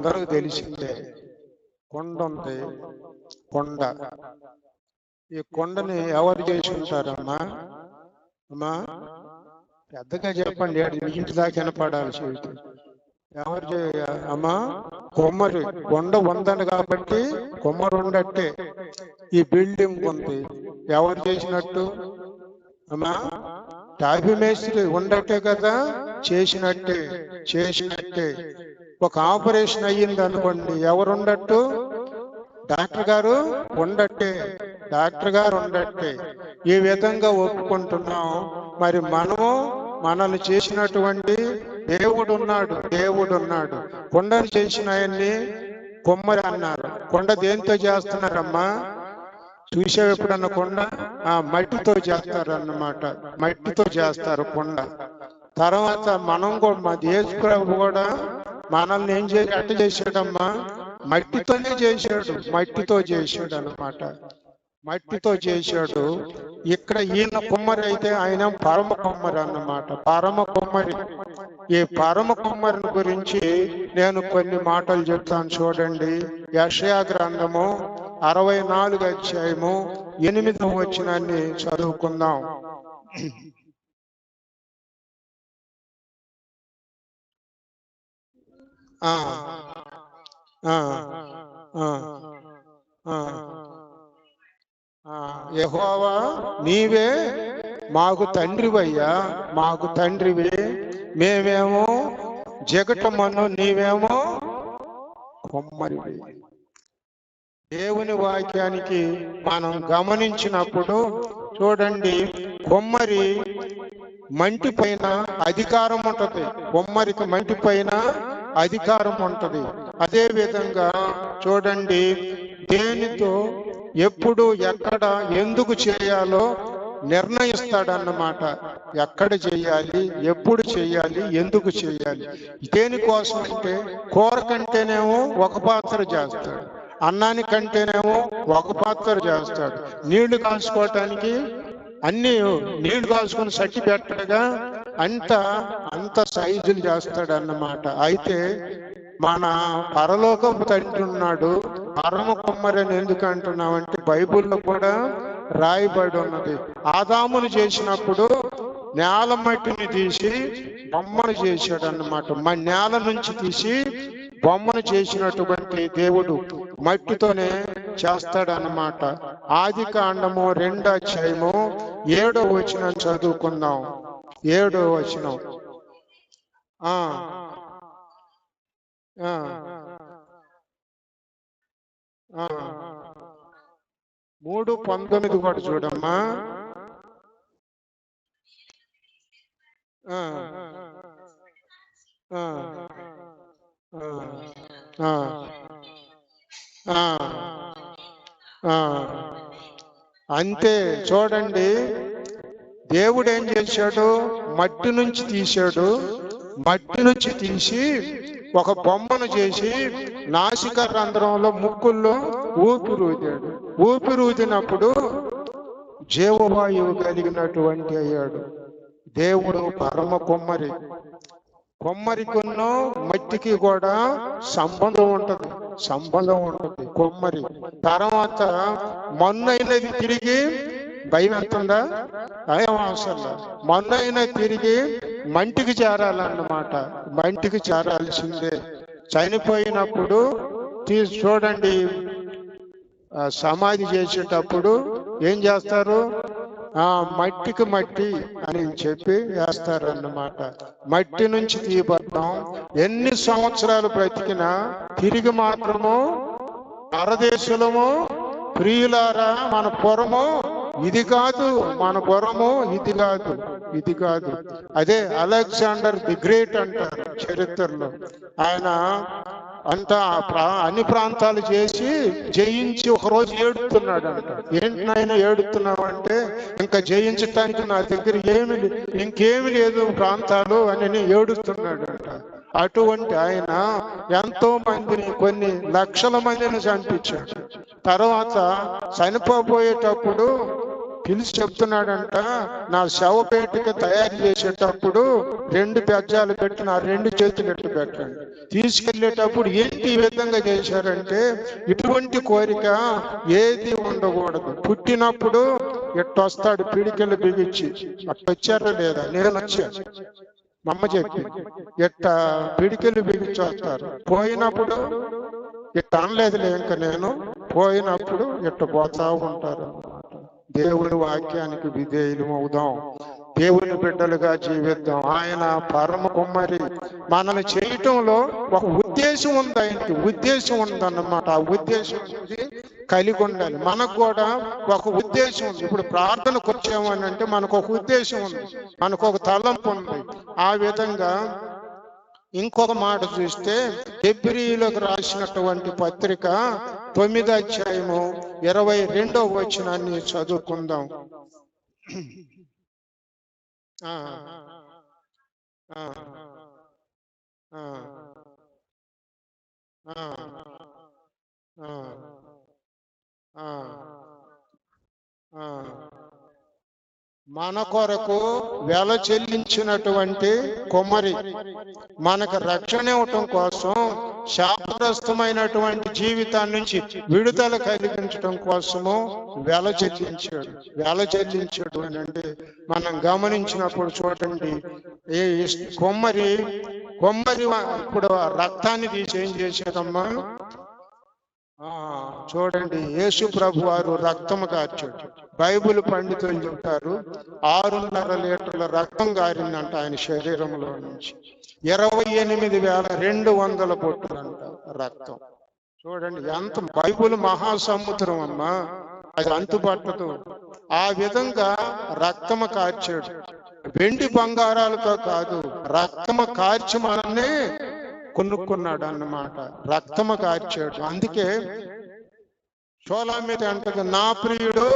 అందరూ తెలిసిందే. కొండ ఉంది కొండ. ఈ కొండని ఎవరు చేసి ఉంటారమ్మా అమ్మా? పెద్దగా చెప్పండి ఇంటి దాకా వినపడాలి చెబుతూ ఎవరు అమ్మా? కొమ్మరి. కొండ ఉందని కాబట్టి కొమ్మరి ఉండట్టే. ఈ బిల్డింగ్ ఉంది. ఎవరు చేసినట్టు? అమ్మా? టాఫీ మేస్త్రి ఉండట్టే కదా? చేసినట్టే. చేసినట్టే. ఒక ఆపరేషన్ అయ్యింది అనుకోండి ఎవరు ఉండట్టు డాక్టర్ గారు ఉండట్టే డాక్టర్ గారు ఉండట్టే. ఈ విధంగా ఒప్పుకుంటున్నాం. మరి మనము మనల్ని చేసినటువంటి దేవుడు ఉన్నాడు దేవుడు ఉన్నాడు కొండను చేసిన ఆయన్ని కొమ్మరి అన్నారు. కొండ దేంతో చేస్తున్నారమ్మా? చూసావు ఎప్పుడన్నా కొండ? ఆ మట్టితో చేస్తారు అన్నమాట మట్టితో చేస్తారు కొండ. తర్వాత మనం కూడా మా దేశప్రభు కూడా మనల్ని ఏం చేసి అట్ట చేశాడమ్మా? మట్టితోనే చేశాడు. మట్టితో చేశాడు అనమాట మట్టితో చేశాడు. ఇక్కడ ఈయన కుమ్మరి అయితే ఆయన పరమ కుమ్మరి అన్నమాట. పరమ కుమ్మరి. ఈ పరమ కుమ్మరిని గురించి నేను కొన్ని మాటలు చెప్తాను చూడండి. యషయా గ్రంథము అరవై నాలుగు అధ్యాయము ఎనిమిదవ వచ్చినాన్ని చదువుకుందాం. యహోవా నీవే మాకు తండ్రివయ్యా. మాకు తండ్రివి. మేమేమో జగటమను నీవేమో కొమ్మరివి. దేవుని వాక్యానికి మనం గమనించినప్పుడు చూడండి కొమ్మరి మంటి పైన అధికారం ఉంటుంది కొమ్మరికి మంటి పైన అధికారం ఉంటది. అదే విధంగా చూడండి దేనితో ఎప్పుడు ఎక్కడ ఎందుకు చేయాలో నిర్ణయిస్తాడన్నమాట. ఎక్కడ చేయాలి ఎప్పుడు చేయాలి ఎందుకు చేయాలి. దేనికోసం అంటే కూర కంటేనేమో ఒక పాత్ర చేస్తాడు. అన్నానికంటేనేమో ఒక పాత్ర చేస్తాడు. నీళ్ళు కాల్చుకోవటానికి అన్ని నీళ్ళు కాల్చుకొని సట్టి పెట్టగా అంత అంత సైజులు చేస్తాడు అన్నమాట అయితే మన పరలోకపు తండ్రి ఉన్నాడు పరమ కుమ్మరి అని ఎందుకు అంటున్నామంటే బైబిల్లో కూడా రాయబడి ఉన్నది. ఆదామును చేసినప్పుడు నేల మట్టిని తీసి బొమ్మను చేశాడు అన్నమాట మా నేల నుంచి తీసి బొమ్మను చేసినటువంటి దేవుడు మట్టితోనే చేస్తాడన్నమాట. ఆది కాండము రెండో అధ్యాయము ఏడో వచనం చదువుకుందాం. ఏడో వచనం. ఆ. మూడు పంతొమ్మిది కూడా చూడమ్మా. అంతే చూడండి. దేవుడు ఏం చేశాడు? మట్టి నుంచి తీశాడు. మట్టి నుంచి తీసి ఒక బొమ్మను చేసి నాసిక రంధ్రంలో ముక్కుల్లో ఊపిరి ఊదాడు ఊపిరి ఊదినప్పుడు జీవవాయువు కలిగినటువంటి అయ్యాడు. దేవుడు పరమ కొమ్మరి. కొమ్మరికున్నో మట్టికి కూడా సంబంధం ఉంటది. సంబంధం ఉంటుంది. కొమ్మరి. తర్వాత మొన్నైనది తిరిగి భయం ఎంతుందా భయం అవసరం మొన్నైన తిరిగి మంటికి చేరాలన్నమాట. మంటికి చేరాల్సిందే. చనిపోయినప్పుడు తీసి చూడండి. సమాధి చేసేటప్పుడు ఏం చేస్తారు? ఆ మట్టికి మట్టి అని చెప్పి వేస్తారన్నమాట. మట్టి నుంచి తీయబడ్డం. ఎన్ని సంవత్సరాలు బ్రతికినా తిరిగి మాత్రము పరదేశులము ప్రియులారా మన పురము ఇది కాదు మన గురము ఇది కాదు ఇది కాదు. అదే అలెగ్జాండర్ ది గ్రేట్ అంటారు చరిత్రలో. ఆయన అంతా అన్ని ప్రాంతాలు చేసి జయించి ఒక రోజు ఏడుతున్నాడు అంట. ఏంటి నాయన ఏడుతున్నావు అంటే ఇంకా జయించటానికి నా దగ్గర ఏమి ఇంకేమి లేదు ప్రాంతాలు అని ఏడుస్తున్నాడు అంట. అటువంటి ఆయన ఎంతో మందిని కొన్ని లక్షల మందిని చంపించాడు. తర్వాత చనిపోబోయేటప్పుడు పిలిచి చెప్తున్నాడంట నా శవపేటిక తయారు చేసేటప్పుడు రెండు పెజ్జాలు పెట్టి నా రెండు చేతులు ఎట్టు పెట్టండి. తీసుకెళ్ళేటప్పుడు ఏంటి ఈ విధంగా చేశారంటే ఇటువంటి కోరిక ఏది ఉండకూడదు. పుట్టినప్పుడు ఎట్టొస్తాడు పిడికెళ్ళు బిగించి. అట్టొచ్చారా లేదా? నేను వచ్చాను మమ్మ చెప్పి ఎట్ట పిడికెళ్ళు బిగించి వస్తారు పోయినప్పుడు? ఇట్ట అనలేదులే ఇంకా నేను. పోయినప్పుడు ఇట్ట పోతా ఉంటారు. దేవుని వాక్యానికి విధేయులు అవుదాం దేవుని బిడ్డలుగా జీవిద్దాం. ఆయన పరమ కుమ్మరి. మనల్ని చేయటంలో ఒక ఉద్దేశం ఉంది ఆయనకి. ఉద్దేశం ఉందన్నమాట. ఆ ఉద్దేశం కలిగి ఉండాలి. మనకు కూడా ఒక ఉద్దేశం ఉంది. ఇప్పుడు ప్రార్థనకు వచ్చామని అంటే మనకు ఒక ఉద్దేశం ఉంది. మనకు ఒక తలంపు ఉంది. ఆ విధంగా ఇంకొక మాట చూస్తే ఫిబ్రిలోకి రాసినటువంటి పత్రిక తొమ్మిది అధ్యాయము ఇరవై రెండో వచనాన్ని చదువుకుందాం ఆ, ఆ. మన కొరకు వెల చెల్లించినటువంటి కొమ్మరి మనకు రక్షణ ఇవ్వటం కోసం శాపగ్రస్తమైనటువంటి జీవితాన్ని నుంచి విడుదల కలిగించడం కోసము వెల చెల్లించాడు. వెల చెల్లించాడు అని అంటే మనం గమనించినప్పుడు చూడండి ఏ కొమ్మరి కొమ్మరి ఇప్పుడు రక్తాన్ని తీసి ఏం చేశాడమ్మా? చూడండి యేసు ప్రభు వారు రక్తము కార్చాడు బైబిల్ పండితులు చెప్తారు ఆరున్నర లీటర్ల రక్తం గారిందంట ఆయన శరీరంలో నుంచి. ఇరవై ఎనిమిది వేల రెండు వందల పొట్టులంట రక్తం. చూడండి ఎంత బైబుల్ మహాసముద్రం అమ్మా. అది అంతుపట్టదు. ఆ విధంగా రక్తము కార్చాడు. వెండి బంగారాలతో కాదు రక్తము కార్చమనే కొనుక్కున్నాడు అన్నమాట రక్తము కార్చాడు అందుకే చోళ మీద అంటది నా ప్రియుడు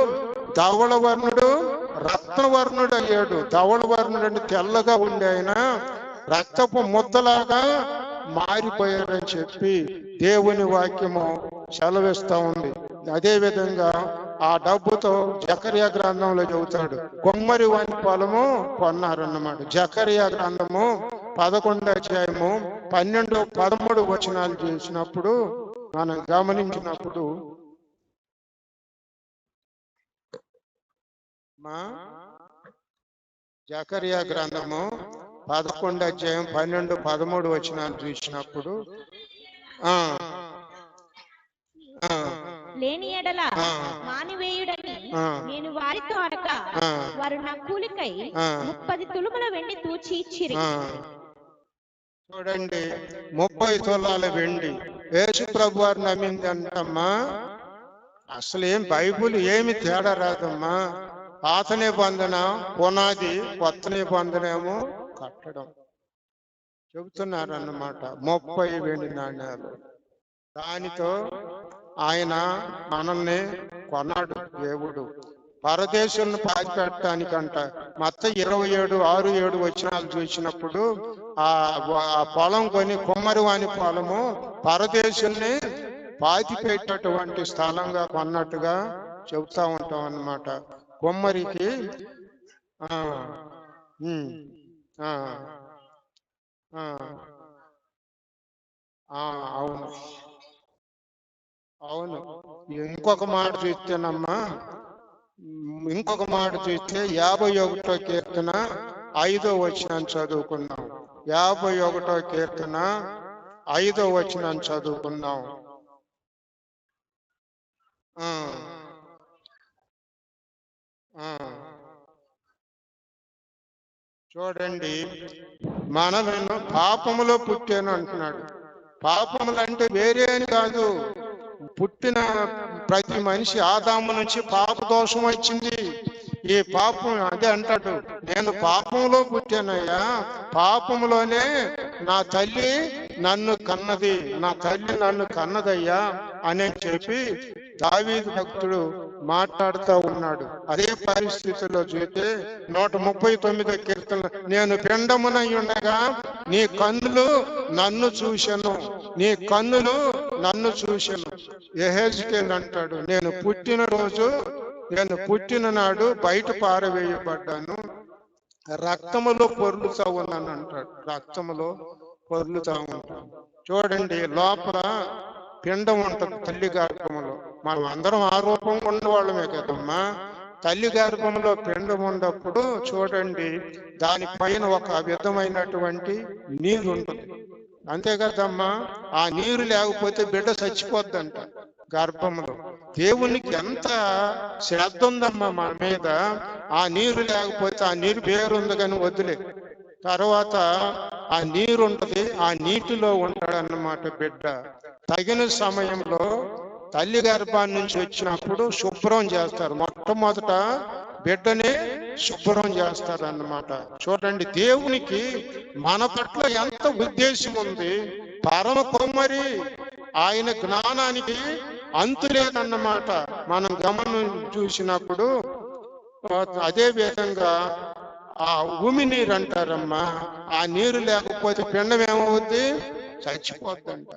ధవళవర్ణుడు రత్నవర్ణుడు అయ్యాడు. ధవళవర్ణుడు అంటే తెల్లగా ఉండే ఆయన రక్తపు ముద్దలాగా మారిపోయారని చెప్పి దేవుని వాక్యము సెలవిస్తా ఉంది. అదే విధంగా ఆ డబ్బుతో జకరియా గ్రంథంలో చెబుతాడు కొమ్మరి వాని పొలము కొన్నారన్నమాట. జకరియా గ్రంథము పదకొండు అధ్యాయము పన్నెండు పదమూడు వచనాలు చేసినప్పుడు మనం గమనించినప్పుడు మా జకరియా గ్రంథము పదకొండు అధ్యాయం పన్నెండు పదమూడు వచనాలు చూసినప్పుడు లేని ఎడల. మానివేయుడని. నేను వారితో అనక ఆ. వారు నా కూలికై. ముప్పది తులుముల వెండి తూచి ఇచ్చిరి. చూడండి ముప్పై తులాల వెండి. యేసు ప్రభు వారు నమ్మింది అంటమ్మా అసలు ఏం బైబుల్ ఏమి తేడా రాదమ్మా. పాత నిబంధన పునాది కొత్త నిబంధనేమో కట్టడం. చెబుతున్నారు అన్నమాట ముప్పై వెండి నాణ్యాలు. దానితో ఆయన మనల్ని కొన్నాడు దేవుడు. పరదేశులను పాతిపెట్టడానికంట మొత్తం ఇరవై ఏడు ఆరు ఏడు వచనాలు చూసినప్పుడు ఆ ఆ పొలం కొని కుమ్మరివాని పొలము పరదేశుల్ని పాతి పెట్టేటువంటి స్థలంగా కొన్నట్టుగా చెబుతా ఉంటాం అన్నమాట. కుమ్మరికి అవును. అవును. ఇంకొక మాట చూస్తేనమ్మా ఇంకొక మాట చూస్తే యాభై ఒకటో కీర్తన ఐదో వచనాన్ని చదువుకున్నాం యాభై ఒకటో కీర్తన ఐదో వచనాన్ని చదువుకున్నాం చూడండి. మనలను పాపములో పుట్టాను అంటున్నాడు. పాపములు అంటే వేరే అని కాదు. పుట్టిన ప్రతి మనిషి ఆదాము నుంచి పాప దోషం వచ్చింది. ఈ పాపం అదే అంటాడు నేను పాపంలో పుట్టానయ్యా. పాపంలోనే నా తల్లి నన్ను కన్నది. నా తల్లి నన్ను కన్నదయ్యా అని చెప్పి దావీదు భక్తుడు మాట్లాడుతూ ఉన్నాడు. అదే పరిస్థితిలో చూస్తే నూట ముప్పై తొమ్మిదో కీర్తన నేను పిండమునై ఉండగా నీ కన్నులు నన్ను చూశాను. నీ కన్నులు నన్ను చూశాను. ఎహెజ్కేల్ అంటాడు నేను పుట్టిన రోజు నేను పుట్టిన నాడు బయట పారవేయబడ్డాను. రక్తములో పొర్లుతా ఉన్నాను అంటాడు. రక్తములో పొర్లుతా ఉంటాను చూడండి లోపల పిండం ఉంటుంది తల్లి గర్భములో. మనం అందరం ఆ రూపంగా ఉన్నవాళ్ళమే కదమ్మా. తల్లి గర్భంలో పిండం ఉన్నప్పుడు చూడండి దానిపైన ఒక విధమైనటువంటి నీరు ఉంటుంది. అంతే కదమ్మా ఆ నీరు లేకపోతే బిడ్డ చచ్చిపోద్దంట గర్భంలో. దేవునికి ఎంత శ్రద్ధ ఉందమ్మా మన మీద. ఆ నీరు లేకపోతే ఆ నీరు పేరుంది కానీ వదిలే తర్వాత ఆ నీరు ఉంటది ఆ నీటిలో ఉంటాడు అన్నమాట బిడ్డ. తగిన సమయంలో తల్లి గర్భాన్ని నుంచి వచ్చినప్పుడు శుభ్రం చేస్తారు. మొట్టమొదట బిడ్డనే శుభ్రం చేస్తారు అన్నమాట చూడండి దేవునికి మన పట్ల ఎంత ఉద్దేశం ఉంది. పరమ కొమ్మరి ఆయన జ్ఞానానికి అంతు లేదన్నమాట మనం గమనం చూసినప్పుడు అదే విధంగా ఆ ఉమి నీరు అంటారమ్మా. ఆ నీరు లేకపోతే పిండం ఏమవుద్ది? చచ్చిపోద్దంట.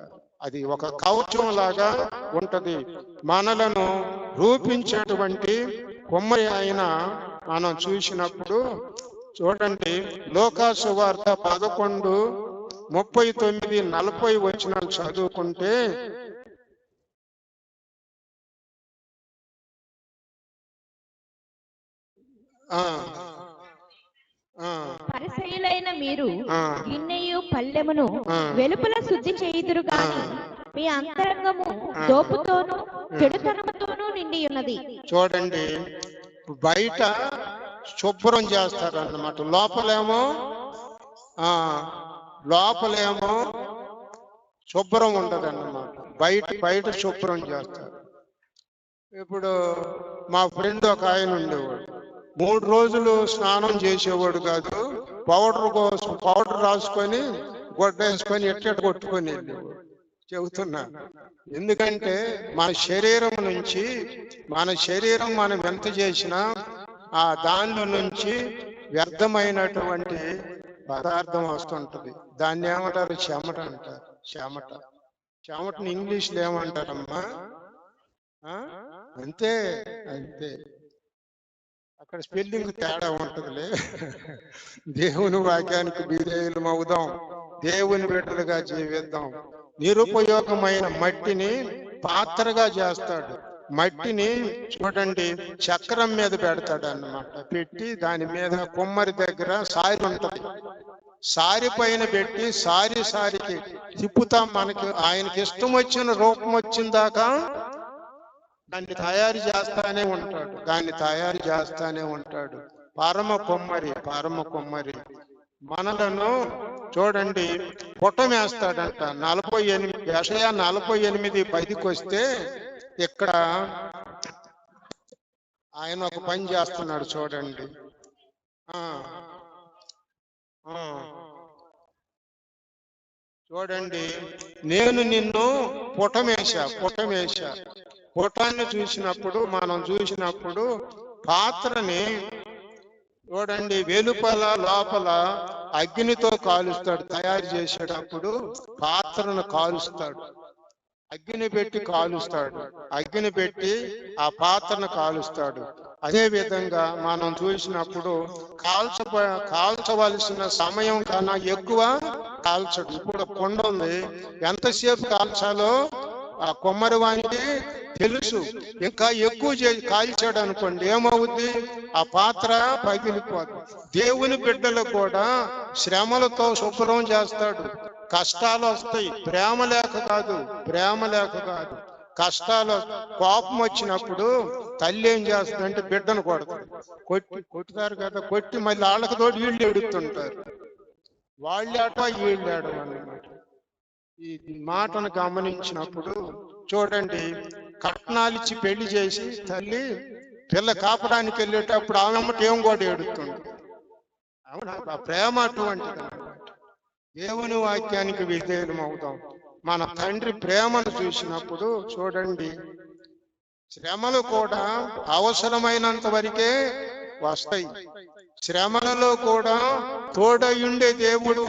అది ఒక కవచం లాగా ఉంటది. మనలను రూపించేటువంటి కొమ్మరి ఆయన మనం చూసినప్పుడు చూడండి లోకాసు వార్త పదకొండు ముప్పై తొమ్మిది నలభై వచ్చిన చదువుకుంటే పరిసయులైన మీరు గిన్నెయు పల్లెమును. వెలుపల శుద్ధి చేయుదురు గాని మీ అంతరంగము దోపుతోనూ చెడుతనముతోనూ నిండి ఉన్నది చూడండి బయట శుభ్రం చేస్తారు అన్నమాట లోపలేమో ఆ లోపలేమో శుభ్రం ఉండదు అన్నమాట బయట బయట శుభ్రం చేస్తారు. ఇప్పుడు మా ఫ్రెండ్ ఒక ఆయన ఉండేవాడు. మూడు రోజులు స్నానం చేసేవాడు కాదు పౌడర్ కోసం పౌడర్ రాసుకొని గొడ్డ వేసుకొని ఎట్టెట్ కొట్టుకొని వెళ్ళేవాడు. చెబుతున్నా. ఎందుకంటే మన శరీరం నుంచి మన శరీరం మనం ఎంత చేసినా ఆ దానిలో నుంచి వ్యర్థమైనటువంటి పదార్థం వస్తుంటది. దాన్ని ఏమంటారు? చెమట అంటారు. చెమట. చెమటని ఇంగ్లీష్లో ఏమంటారమ్మా? అంతే అంతే. అక్కడ స్పెల్లింగ్ తేడా ఉంటదిలే. దేవుని వాక్యానికి విధేయులం అవుదాం దేవుని బిడ్డలుగా జీవిద్దాం. నిరుపయోగమైన మట్టిని పాత్రగా చేస్తాడు. మట్టిని చూడండి చక్రం మీద పెడతాడు అన్నమాట పెట్టి దాని మీద కుమ్మరి దగ్గర సారి ఉంటది. సారి పైన పెట్టి సారి సారికి తిప్పుతాం మనకి. ఆయనకి ఇష్టం వచ్చిన రూపం వచ్చిందాకా దాన్ని తయారు చేస్తానే ఉంటాడు. దాన్ని తయారు చేస్తానే ఉంటాడు. పరమ కొమ్మరి పరమ కొమ్మరి. మనలను చూడండి పుట్టమేస్తాడంట నలభై ఎనిమిది యషయ నలభై ఎనిమిది పదికి వస్తే ఇక్కడ ఆయన ఒక పని చేస్తున్నాడు చూడండి. ఆ. చూడండి నేను నిన్ను పుటమేశా పుటమేశా. పుటాన్ని చూసినప్పుడు మనం చూసినప్పుడు పాత్రని చూడండి వెలుపల లోపల అగ్నితో కాలుస్తాడు తయారు చేసేటప్పుడు పాత్రను కాలుస్తాడు. అగ్ని పెట్టి కాలుస్తాడు. అగ్ని పెట్టి ఆ పాత్రను కాలుస్తాడు. అదే విధంగా మనం చూసినప్పుడు కాల్చ కాల్చవలసిన సమయం కన్నా ఎక్కువ కాల్చడు. ఇప్పుడు కొండ ఉంది. ఎంతసేపు కాల్చాలో ఆ కొమ్మరి వానికి తెలుసు. ఇంకా ఎక్కువ చేసి కాల్చాడు అనుకోండి ఏమవుద్ది? ఆ పాత్ర పగిలిపోదు. దేవుని బిడ్డలు కూడా శ్రమలతో శుభ్రం చేస్తాడు. కష్టాలు వస్తాయి. ప్రేమ లేక కాదు. ప్రేమ లేక కాదు. కష్టాలు కోపం వచ్చినప్పుడు తల్లి ఏం చేస్తుందంటే బిడ్డను కొడతారు. కొట్టి కొట్టుతారు కదా కొట్టి మళ్ళీ వాళ్ళకి తోటి వీళ్ళు ఎడుతుంటారు. వాళ్ళు ఆట వీళ్ళు ఆడమని ఈ మాటను గమనించినప్పుడు చూడండి కట్నాలు ఇచ్చి పెళ్ళి చేసి తల్లి పిల్ల కాపడానికి వెళ్ళేటప్పుడు ఆమె అమ్మట ఏం కూడా ఏడుతుంది? అవునా? ఆ ప్రేమ అటువంటిది దేవుని వాక్యానికి విధేయులం అవుతాం. మన తండ్రి ప్రేమను చూసినప్పుడు చూడండి శ్రమలు కూడా అవసరమైనంత వరకే వస్తాయి. శ్రమలలో కూడా తోడయుండే దేవుడు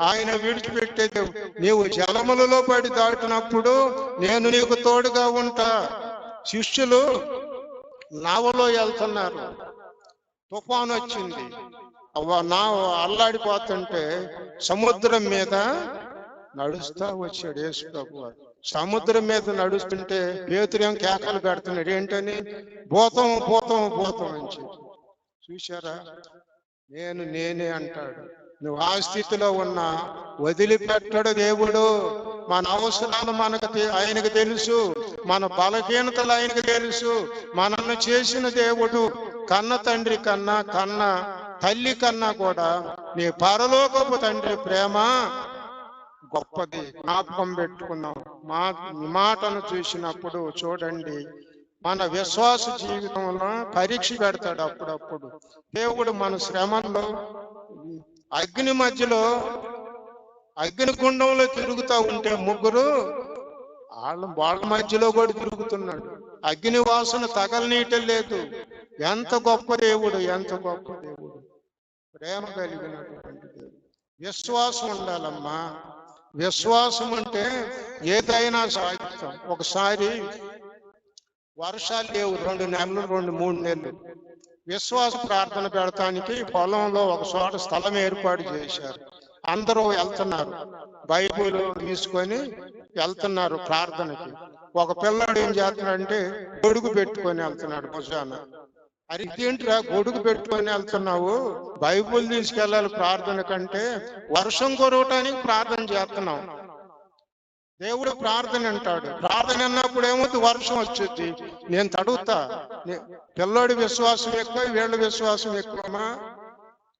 ఆయన విడిచిపెట్టే దేవుడు నీవు జలములలో పడి దాటినప్పుడు నేను నీకు తోడుగా ఉంటా. శిష్యులు నావలో వెళ్తున్నారు. తుఫాను వచ్చింది. అవ్వ నావ అల్లాడిపోతుంటే సముద్రం మీద నడుస్తా వచ్చాడు యేసు ప్రభు సముద్రం మీద నడుస్తుంటే పేతురేం కేకలు పెడుతున్నాడు? ఏంటని? భూతం భూతం భూతం అని చెప్పి. చూశారా? నేను నేనే అంటాడు. నువ్వు ఆ స్థితిలో ఉన్నా వదిలిపెట్టడు దేవుడు. మన అవసరాలు మనకు ఆయనకు తెలుసు. మన బలహీనతలు ఆయనకు తెలుసు. మనల్ని చేసిన దేవుడు కన్న తండ్రి కన్నా కన్న తల్లి కన్నా కూడా నీ పరలోకపు తండ్రి ప్రేమ గొప్పది. జ్ఞాపకం పెట్టుకున్నాం మా మాటను చూసినప్పుడు చూడండి. మన విశ్వాస జీవితంలో పరీక్ష పెడతాడు అప్పుడప్పుడు. దేవుడు మన శ్రమంలో అగ్ని మధ్యలో అగ్ని తిరుగుతూ ఉంటే ముగ్గురు వాళ్ళ వాళ్ళ మధ్యలో కూడా తిరుగుతున్నాడు. అగ్ని వాసన తగలనీయటం లేదు. ఎంత గొప్ప దేవుడు ఎంత గొప్ప దేవుడు. ప్రేమ కలిగినటువంటి దేవుడు. విశ్వాసం ఉండాలమ్మా. విశ్వాసం అంటే ఏదైనా సాగిస్తాం ఒకసారి వర్షాలు లేవు రెండు నెలలు రెండు మూడు నెలలు. విశ్వాస ప్రార్థన పెడతానికి పొలంలో ఒక చోట స్థలం ఏర్పాటు చేశారు. అందరూ వెళ్తున్నారు. బైబుల్ తీసుకొని వెళ్తున్నారు ప్రార్థనకి. ఒక పిల్లాడు ఏం చేస్తున్నాడంటే గొడుగు పెట్టుకొని వెళ్తున్నాడు భుజాన. అది ఇదేంటిరా గొడుగు పెట్టుకొని వెళ్తున్నావు? బైబుల్ తీసుకెళ్ళాలి ప్రార్థన కంటే వర్షం కురవటానికి ప్రార్థన చేస్తున్నాం. దేవుడు ప్రార్థన అంటాడు. ప్రార్థన అన్నప్పుడు ఏమవుతుంది వర్షం వచ్చుద్ది నేను తడుగుతా. పిల్లోడి విశ్వాసం ఎక్కువ వీళ్ళ విశ్వాసం ఎక్కువమా?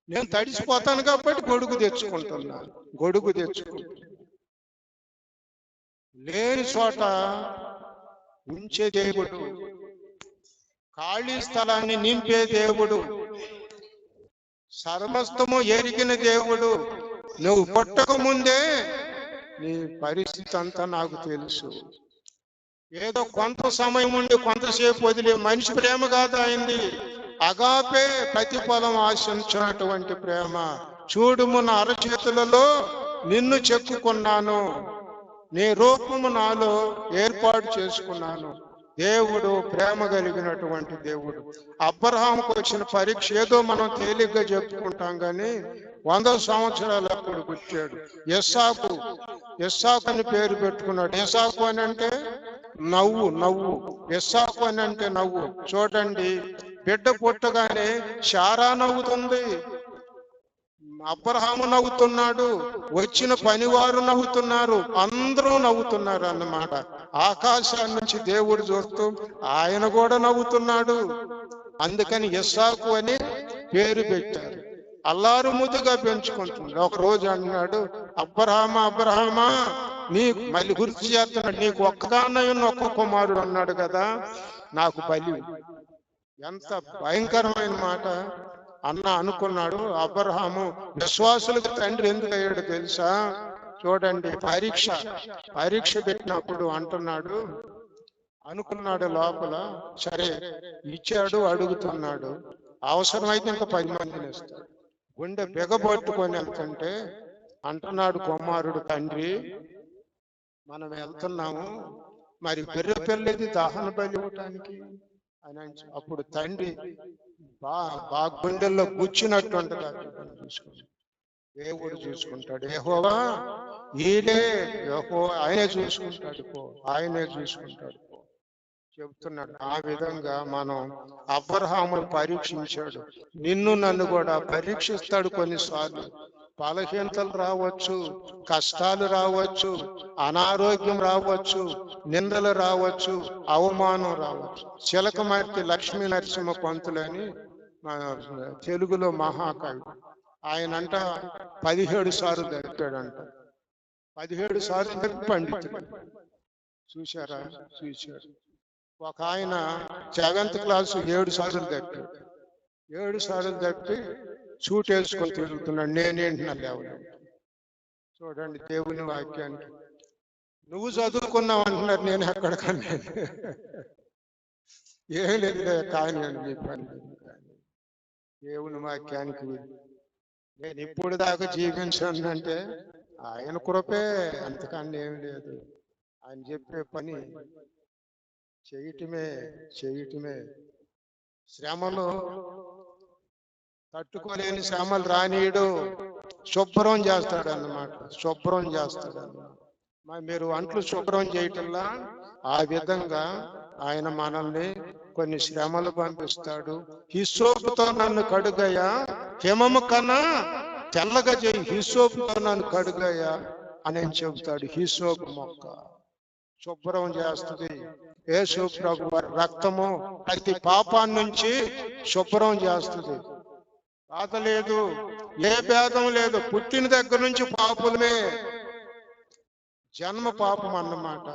నేను తడిసిపోతాను కాబట్టి గొడుగు తెచ్చుకుంటున్నా. గొడుగు తెచ్చుకుంటున్నా లేని చోట ఉంచే దేవుడు. ఖాళీ స్థలాన్ని నింపే దేవుడు. సర్వస్తము ఎరిగిన దేవుడు. నువ్వు పుట్టక ముందే నీ పరిస్థితి అంతా నాకు తెలుసు. ఏదో కొంత సమయం ఉండి కొంతసేపు వదిలే మనిషి ప్రేమ కాదు అయింది అగాపే ప్రతిఫలం ఆశించినటువంటి ప్రేమ. చూడుము నా అరచేతులలో నిన్ను చెక్కుకున్నాను. నీ రూపము నాలో ఏర్పాటు చేసుకున్నాను. దేవుడు ప్రేమ కలిగినటువంటి దేవుడు. అబ్రహాంకు వచ్చిన పరీక్ష ఏదో మనం తేలిగ్గా చెప్పుకుంటాం కానీ వంద సంవత్సరాలు అప్పుడు వచ్చాడు. ఎస్సాకు ఎస్సాకు అని పేరు పెట్టుకున్నాడు. ఎస్సాకు అని అంటే నవ్వు నవ్వు. ఎస్సాకు అని అంటే నవ్వు. చూడండి బిడ్డ పుట్టగానే శారా నవ్వుతుంది. అబ్రహాము నవ్వుతున్నాడు. వచ్చిన పనివారు నవ్వుతున్నారు. అందరూ నవ్వుతున్నారు అన్నమాట. ఆకాశాన్ని నుంచి దేవుడు చూస్తూ ఆయన కూడా నవ్వుతున్నాడు. అందుకని ఇస్సాకు అని పేరు పెట్టారు. అల్లారు ముద్దుగా పెంచుకుంటున్నాడు. ఒక రోజు అన్నాడు అబ్రహామా అబ్రహామా నీ మళ్ళీ గుర్తు చేస్తున్నాడు. నీకు ఒక్కగానయ్యున్న ఒక్క కుమారుడు అన్నాడు కదా నాకు బలి ఎంత భయంకరమైన మాట. అన్న అనుకున్నాడు అబ్రహాము విశ్వాసులకు తండ్రి ఎందుకు అయ్యాడు తెలుసా? చూడండి పరీక్ష పరీక్ష పెట్టినప్పుడు అంటున్నాడు అనుకున్నాడు లోపల సరే ఇచ్చాడు అడుగుతున్నాడు. అవసరమైతే ఇంకా పది మందిని ఇస్తాడు. గుండె బిగబట్టుకొని వెళ్తుంటే అంటున్నాడు కుమారుడు తండ్రి మనం వెళ్తున్నాము. మరి బెర్రె పిల్లది దహన బలి ఇవ్వటానికి? అని అప్పుడు తండ్రి బా బా గుండెల్లో ఉంటుంది చూసుకుని దేవుడు చూసుకుంటాడు. యెహోవా ఈడే యెహో ఆయనే చూసుకుంటాడు ఆయనే చూసుకుంటాడు. పో చెబుతున్నాడు. ఆ విధంగా మనం అబ్రహామును పరీక్షించాడు. నిన్ను నన్ను కూడా పరీక్షిస్తాడు కొన్నిసార్లు. బలహీనతలు రావచ్చు కష్టాలు రావచ్చు అనారోగ్యం రావచ్చు నిందలు రావచ్చు అవమానం రావచ్చు. చిలకమర్తి లక్ష్మీ నరసింహ పంతులని తెలుగులో మహాకవి. ఆయన అంట పదిహేడు సార్లు దొరికాడంట పదిహేడు సార్లు దొరికి పండితుడు. చూశారా? చూశారు ఒక ఆయన సెవెంత్ క్లాసు ఏడు సార్లు తప్పాడు ఏడు సార్లు తప్పి సూట్ వేసుకొని తిరుగుతున్నాడు. నేనేంటి నా లేవలేదు చూడండి దేవుని వాక్యానికి నువ్వు చదువుకున్నావు అంటున్నారు. నేను ఎక్కడికన్నా ఏం లేదు కానీ మీ పని లేదు కానీ. దేవుని వాక్యానికి నేను ఇప్పుడు దాకా జీవించాను అంటే ఆయన కృపే అంతకన్నా ఏం లేదు. ఆయన చెప్పే పని చేయటమే చేయటమే. శ్రమలు తట్టుకోలేని శ్రమలు రానీయుడు శుభ్రం చేస్తాడు అన్నమాట శుభ్రం చేస్తాడు అన్నమాట మరి మీరు అంట్లు శుభ్రం చేయటంలా ఆ విధంగా ఆయన మనల్ని కొన్ని శ్రమలు పంపిస్తాడు. హిస్సోపుతో నన్ను కడుగయ్యా. హిమము కన్నా తెల్లగా చేయి. హిస్సోపుతో నన్ను కడుగయ్యా అని చెబుతాడు. హిస్సోపు మొక్క శుభ్రం చేస్తుంది. యేసు ప్రభు రక్తము ప్రతి పాపాన్ని నుంచి శుభ్రం చేస్తుంది. బాధ లేదు ఏ భేదం లేదు పుట్టిన దగ్గర నుంచి పాపులమే. జన్మ పాపం అన్నమాట.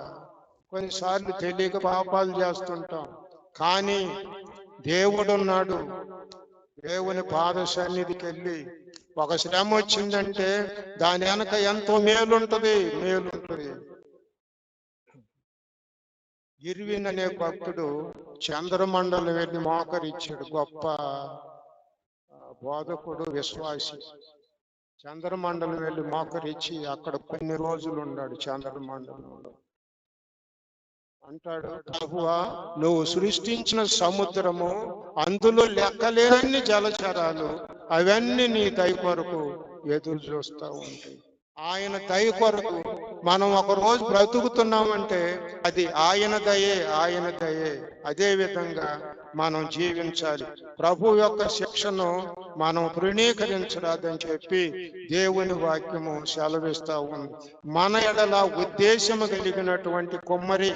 కొన్నిసార్లు తెలియక పాపాలు చేస్తుంటాం. కానీ దేవుడున్నాడు దేవుని పాద సన్నిధికి వెళ్ళి ఒక శ్రమ వచ్చిందంటే దాని వెనక ఎంతో మేలుంటది. మేలు ఇర్విన్ అనే భక్తుడు చంద్రమండలం వెళ్ళి మోకరించాడు. గొప్ప బోధకుడు విశ్వాసి. చంద్రమండలం వెళ్ళి మోకరిచ్చి అక్కడ కొన్ని రోజులు ఉన్నాడు చంద్రమండలంలో. అంటాడు ప్రభువా నువ్వు సృష్టించిన సముద్రము అందులో లెక్కలేని జలచరాలు అవన్నీ నీ దయ కొరకు ఎదురు చూస్తూ ఉంటాయి. ఆయన దయ కొరకు మనం ఒక రోజు బ్రతుకుతున్నామంటే అది ఆయన దయే ఆయన దయే. అదే విధంగా మనం జీవించాలి. ప్రభు యొక్క శిక్షను మనం తృణీకరించరాదని చెప్పి దేవుని వాక్యము సెలవిస్తా ఉంది. మన ఎడల ఉద్దేశము కలిగినటువంటి కొమ్మరి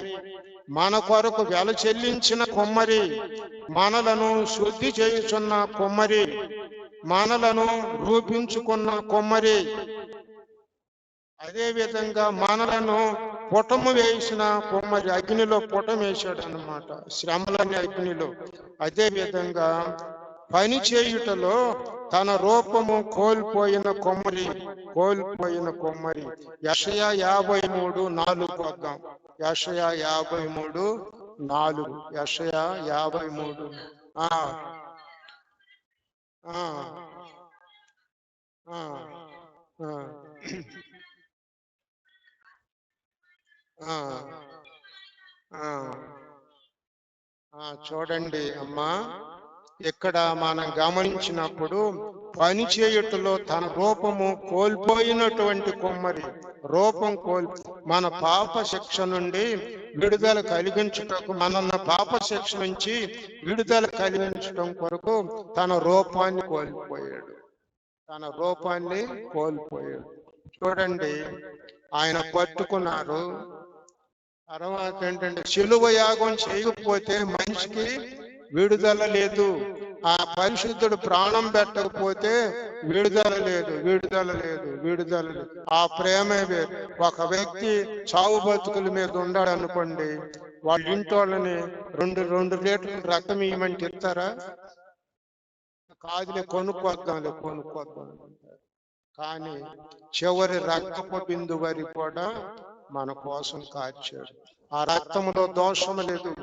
మన కొరకు వెల చెల్లించిన కొమ్మరి మనలను శుద్ధి చేయుచున్న కొమ్మరి మనలను రూపించుకున్న కొమ్మరి అదే విధంగా మనలను పుటము వేసిన కొమ్మది అగ్నిలో పుటం వేశాడు అనమాట శ్రమలని అగ్నిలో. అదే విధంగా పని చేయుటలో తన రూపము కోల్పోయిన కొమ్మరి కోల్పోయిన కొమ్మరి. యషయ యాభై మూడు నాలుగు వద్దాం యషయ యాభై మూడు నాలుగు. యషయ యాభై మూడు. ఆ, ఆ, ఆ, చూడండి అమ్మా ఇక్కడ మనం గమనించినప్పుడు పనిచేయుటలో తన రూపము కోల్పోయినటువంటి కొమ్మరి రూపం కోల్ మన పాప శిక్ష నుండి విడుదల కలిగించుటకు మనన్న పాప శిక్ష నుంచి విడుదల కలిగించడం కొరకు తన రూపాన్ని కోల్పోయాడు. తన రూపాన్ని కోల్పోయాడు. చూడండి ఆయన పట్టుకున్నారు. తర్వాత ఏంటంటే శిలువ యాగం చేయకపోతే మనిషికి విడుదల లేదు. ఆ పరిశుద్ధుడు ప్రాణం పెట్టకపోతే విడుదల లేదు విడుదల లేదు విడుదల లేదు. ఆ ప్రేమే వేరు. ఒక వ్యక్తి చావు బతుకుల మీద ఉండాడు అనుకోండి వాళ్ళ ఇంటోళ్ళని రెండు రెండు లీటర్లు రక్తం ఇవ్వమంటే ఇస్తారా? కాదులే కొనుక్కొద్దాంలే కొనుక్కొద్దాం కానీ చివరి రక్తపు బిందు వరి కూడా మన కోసం కాచాడు. ఆ రక్తములో దోషము లేదు.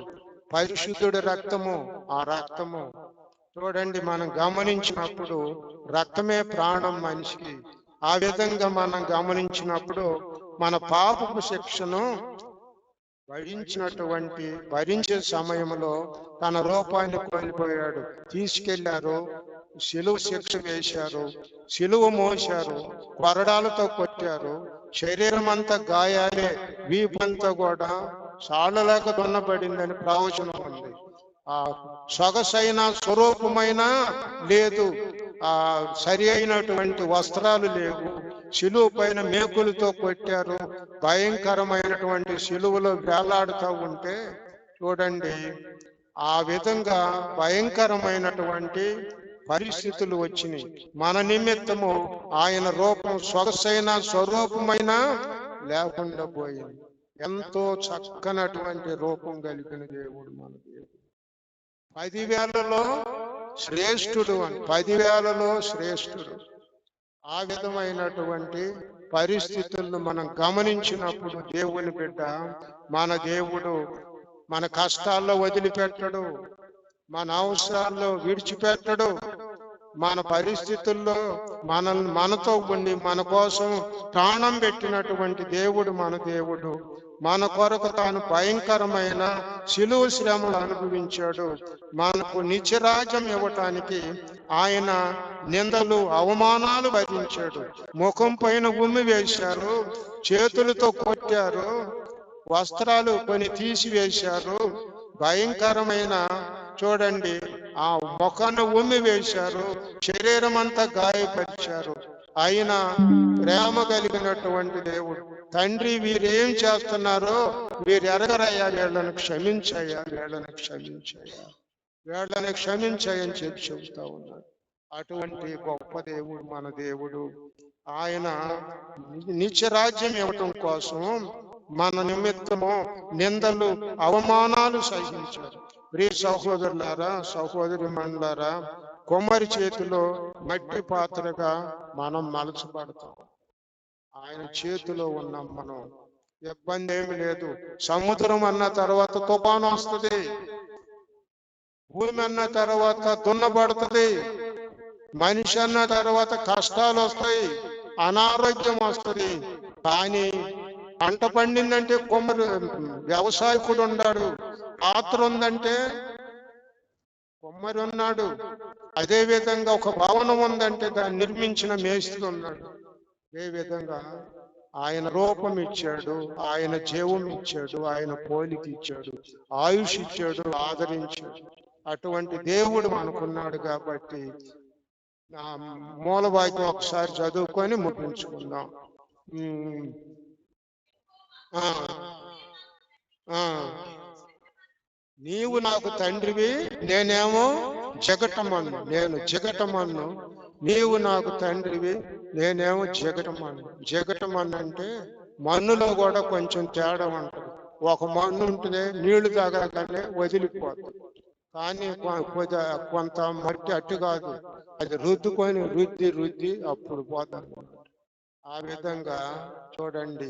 పరిశుద్ధుడి రక్తము ఆ రక్తము. చూడండి మనం గమనించినప్పుడు రక్తమే ప్రాణం మనిషికి. ఆ విధంగా మనం గమనించినప్పుడు మన పాపపు శిక్షను భరించినటువంటి భరించే సమయంలో తన రూపాన్ని కోల్పోయాడు. తీసుకెళ్ళారు శిలువ శిక్ష వేశారు శిలువ మోశారు కొరడాలతో కొట్టారు. శరీరం అంతా గాయాలే వీపంతా కూడా సాళ్ళలాగా దున్నబడిందని ప్రవచనం ఉంది. ఆ సొగసైన స్వరూపమైన లేదు. ఆ సరి అయినటువంటి వస్త్రాలు లేవు. శిలువ పైన మేకులతో కొట్టారు. భయంకరమైనటువంటి శిలువలో వేలాడుతూ ఉంటే చూడండి ఆ విధంగా భయంకరమైనటువంటి పరిస్థితులు వచ్చినాయి. మన నిమిత్తము ఆయన రూపం సొగసైన స్వరూపమైన లేకుండా పోయింది. ఎంతో చక్కనటువంటి రూపం కలిగిన దేవుడు మన దేవుడు. పదివేలలో శ్రేష్ఠుడు అని పదివేలలో శ్రేష్ఠుడు. ఆ విధమైనటువంటి పరిస్థితులను మనం గమనించినప్పుడు దేవుని బిడ్డ మన దేవుడు మన కష్టాల్లో వదిలిపెట్టడు. మన అవసరాల్లో విడిచిపెట్టడు. మన పరిస్థితుల్లో మనల్ని మనతో ఉండి మన కోసం ప్రాణం పెట్టినటువంటి దేవుడు మన దేవుడు. మన కొరకు తాను భయంకరమైన శిలువ శ్రమలు అనుభవించాడు. మనకు నిత్యరాజ్యం ఇవ్వటానికి ఆయన నిందలు అవమానాలు భరించాడు. ముఖం పైన ఉమ్మి వేశారు. చేతులతో కొట్టారు. వస్త్రాలు కొన్ని తీసివేశారు. భయంకరమైన చూడండి ఆ ముఖాన్ని ఉమ్మి వేశారు శరీరం అంతా గాయపరిచారు. ఆయన ప్రేమ కలిగినటువంటి దేవుడు తండ్రి వీరేం చేస్తున్నారో వీరు ఎరగరయ్యా వీళ్ళని క్షమించయ్యా వీళ్ళని క్షమించయ్యా వీళ్ళని క్షమించయ్యని చెప్పి చెబుతా ఉన్నాడు. అటువంటి గొప్ప దేవుడు మన దేవుడు. ఆయన నిత్యరాజ్యం ఇవ్వటం కోసం మన నిమిత్తము నిందలు అవమానాలు సహించారు. ప్రియ సహోదరులారా సహోదరి మండలారా కొమ్మరి చేతిలో మట్టి పాత్రగా మనం మలచబడతాం. ఆయన చేతిలో ఉన్నాం మనం ఇబ్బంది ఏమి లేదు. సముద్రం అన్న తర్వాత తుఫాను వస్తుంది. భూమి అన్న తర్వాత దున్నబడుతుంది మనిషి అన్న తర్వాత కష్టాలు వస్తాయి. అనారోగ్యం వస్తుంది. కానీ పంట పండిందంటే కొమ్మరు వ్యవసాయకుడు ఉన్నాడు పాత్ర ఉందంటే కొమ్మరి ఉన్నాడు అదే విధంగా ఒక భవనం ఉందంటే దాన్ని నిర్మించిన మేస్త్రి ఉన్నాడు. అదే విధంగా ఆయన రూపం ఇచ్చాడు ఆయన జీవం ఇచ్చాడు ఆయన పోలికి ఇచ్చాడు ఆయుష్ ఇచ్చాడు ఆదరించాడు. అటువంటి దేవుడు మనకున్నాడు కాబట్టి నా మూల ఒకసారి చదువుకొని ముగించుకుందాం. ఆ, ఆ. నీవు నాకు తండ్రివి నేనేమో జగటమన్ను నేను జగటమన్ను. నీవు నాకు తండ్రివి నేనేమో జగటమన్ను. జగటమన్ను అంటే మన్నులో కూడా కొంచెం తేడా ఉంటుంది. ఒక మన్ను ఉంటుంది నీళ్ళు తాగాకనే వదిలిపోతుంది కానీ కొ- కొద్ది- కొంత మట్టి అట్టు కాదు. అది రుద్దుకొని రుద్ది రుద్ది అప్పుడు పోతాను ఆ విధంగా చూడండి.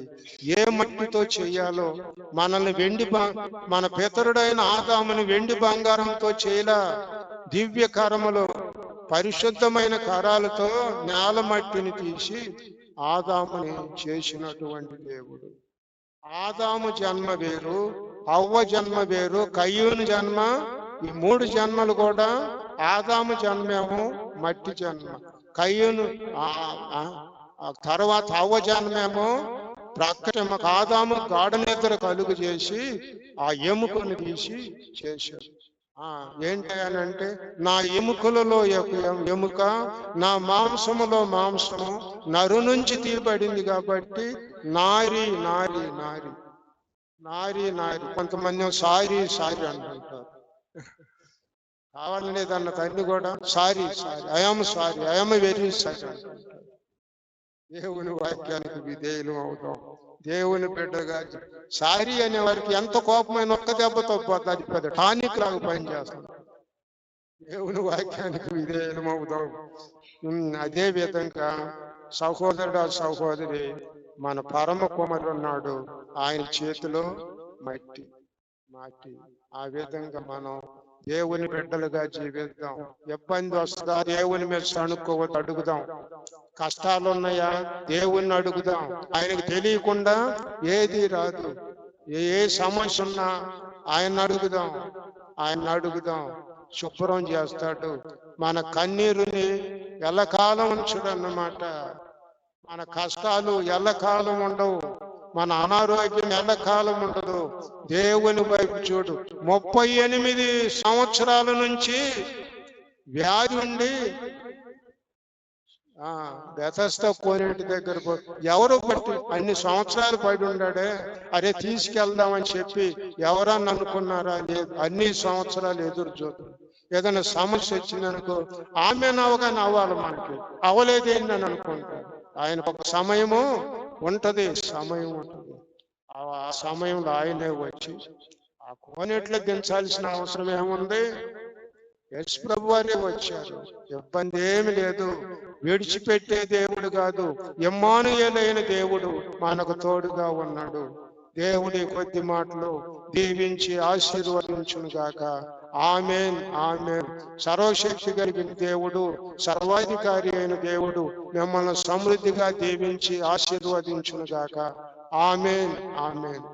ఏ మట్టితో చేయాలో మనల్ని వెండి మన పితరుడైన ఆదాముని వెండి బంగారంతో చేయలా దివ్య కరములో పరిశుద్ధమైన కరాలతో నేల మట్టిని తీసి ఆదాముని చేసినటువంటి దేవుడు. ఆదాము జన్మ వేరు అవ్వ జన్మ వేరు కయ్యూని జన్మ ఈ మూడు జన్మలు కూడా ఆదాము జన్మేమో మట్టి జన్మ. కయ్యూను ఆ- తర్వాత అవ్వజన్మేమో జన్మేమో ప్రక్కన ఆదాము గాఢ నిద్ర కలుగు చేసి ఆ ఎముకను తీసి చేశారు. ఆ ఏంటి అని అంటే నా ఎముకలలో ఎముక నా మాంసములో మాంసము నరు నుంచి తీయబడింది కాబట్టి నారి నారి నారి నారి నారి. కొంతమంది సారీ సారీ అంటుంటారు. కావాలనేదన్న తల్లి కూడా sorry sorry I'm sorry I'm very sorry అంటుంటారు. దేవుని వాక్యానికి విధేయులు అవుతాం. దేవుని బిడ్డగా సారీ అనే వారికి ఎంత కోపమైన ఒక్క దెబ్బతో అది పెద్ద టానిక్ లాగా పనిచేస్తుంది దేవుని వాక్యానికి విధేయులం అవుతాం అదే విధంగా సహోదరుడు సహోదరి మన పరమ కుమారు ఉన్నాడు ఆయన చేతిలో మట్టి. మట్టి. ఆ విధంగా మనం దేవుని బిడ్డలుగా జీవిద్దాం. ఇబ్బంది వస్తుందా? దేవుని మీద సణుక్కోవద్దు అడుగుదాం. కష్టాలు ఉన్నాయా? దేవుణ్ణి అడుగుదాం. ఆయనకు తెలియకుండా ఏది రాదు. ఏ ఏ సమస్య ఉన్నా ఆయన అడుగుదాం. ఆయన అడుగుదాం. శుభ్రం చేస్తాడు. మన కన్నీరుని ఎల్లకాలం ఉంచుడు అన్నమాట మన కష్టాలు ఎల్లకాలం ఉండవు. మన అనారోగ్యం ఎండకాలం ఉండదు. దేవుని వైపు చూడు. ముప్పై ఎనిమిది సంవత్సరాల నుంచి వ్యాధి ఉండి ఆ బెతస్త కోనేటి దగ్గర ఎవరు పట్టి అన్ని సంవత్సరాలు పడి ఉండాడే. అరే తీసుకెళ్దామని చెప్పి ఎవరన్నా అనుకున్నారా? లేదు. అన్ని సంవత్సరాలు ఎదురు చూడు. ఏదైనా సమస్య వచ్చిందనుకో ఆమె నవ్వగా నవ్వాలి మనకి. అవలేదేందని అనుకుంటారు. ఆయన ఒక సమయము ఉంటది సమయం ఉంటుంది. ఆ సమయంలో ఆయనే వచ్చి ఆ కోనేట్లో దించాల్సిన అవసరం ఏముంది? యశ్ ప్రభు అనే వచ్చారు ఇబ్బంది ఏమి లేదు. విడిచిపెట్టే దేవుడు కాదు. ఎమ్మానుయలైన దేవుడు మనకు తోడుగా ఉన్నాడు. దేవుడి కొద్ది మాటలు దీవించి ఆశీర్వదించును గాక ఆమెన్ ఆమెన్. సర్వశక్తి కలిగిన దేవుడు సర్వాధికారి అయిన దేవుడు మిమ్మల్ని సమృద్ధిగా దీవించి ఆశీర్వదించును గాక ఆమెన్ ఆమెన్.